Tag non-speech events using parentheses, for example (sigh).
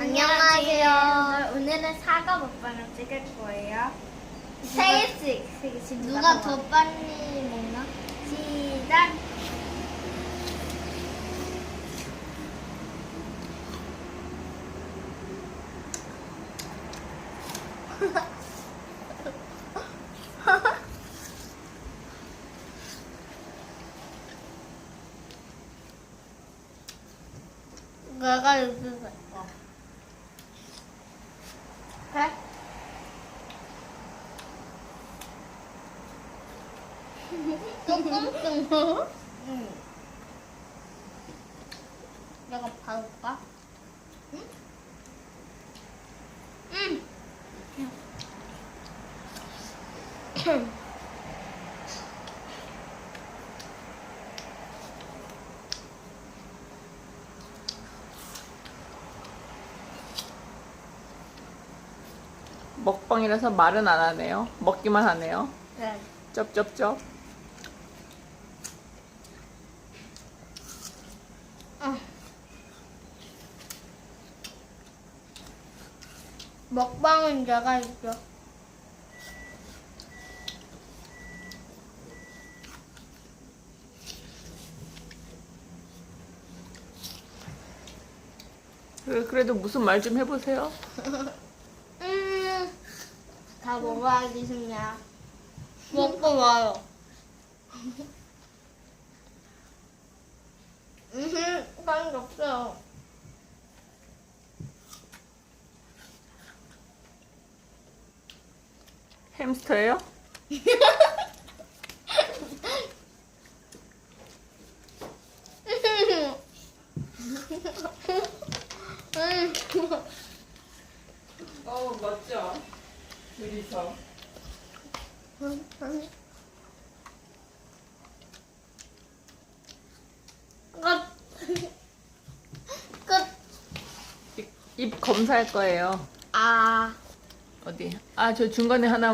안녕하세요. 오늘은 사과 먹방을 찍을 거예요. 세 개씩, 세 개씩 누가 더 빨리 먹나? 시작. (laughs) 내가 이렇게 할 거. 해? 응. 내가 봐볼까? 응? 응. 먹방이라서 말은 안 하네요. 먹기만 하네요. 네. 쩝쩝쩝. 먹방은 내가. 그래, 그래도 무슨 말 좀 해보세요. (laughs) 음, 다 먹어야지 싶냐. 먹고 와요. (laughs) 음, 게 없어요. 햄스터예요? 음, 어, 멋져. 둘이서. 끝. 끝. 입, 입 검사할 거예요. 아. 어디? 아, 저 중간에 하나